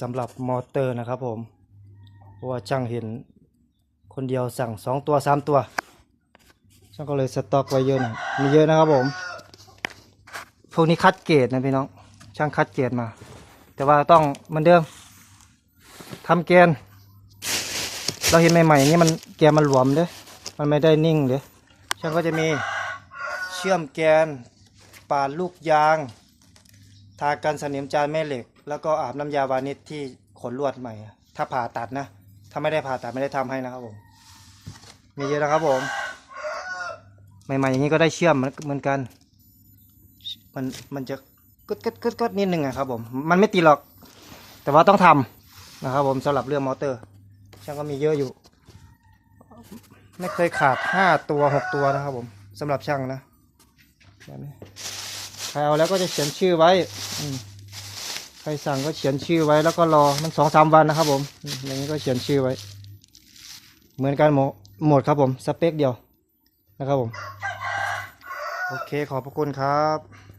สำหรับมอเตอร์นะครับผมเพราะว่าช่างเห็นคนเดียวสั่งสองตัวสามตัว ช่างก็เลยสต็อกไว้เยอะหน่อยมีเยอะนะครับผม พวกนี้คัดเกรดนะพี่น้อง ช่างคัดเกรดมา แต่ว่าต้องเหมือนเดิมทำแกน เราเห็นใหม่ๆอย่างนี่มันแกนมันหลวมเด้มันไม่ได้นิ่งเลยช่างก็จะมีเชื่อมแกนปาดลูกยาง ทากันสนิมจานแม่เหล็ก แล้วก็อาบน้ำยาวานิชที่ขนลวดใหม่ ถ้าผ่าตัดนะ ถ้าไม่ได้ผ่าตัดไม่ได้ทำให้นะครับผมมีเยอะนะครับผมใหม่ๆอย่างนี้ก็ได้เชื่อมเหมือนกัน มันมันจะกึดกึดกึดกึดนิดนึงอะครับผมมันไม่ตีหรอก แต่ว่าต้องทำนะครับผมสำหรับเรื่องมอเตอร์ช่างก็มีเยอะอยู่ ไม่เคยขาดห้าตัวหกตัวนะครับผมสำหรับช่างนะแบบนี้ ใครเอาแล้วก็จะเขียนชื่อไว้อใครสั่งก็เขียนชื่อไว้ แล้วก็รอมันสองสามวันนะครับผมอืมอย่างนี้ก็เขียนชื่อไว้ เหมือนกันหมดหมดครับผมสเปคเดียวนะครับผม โอเคขอบพระคุณครับ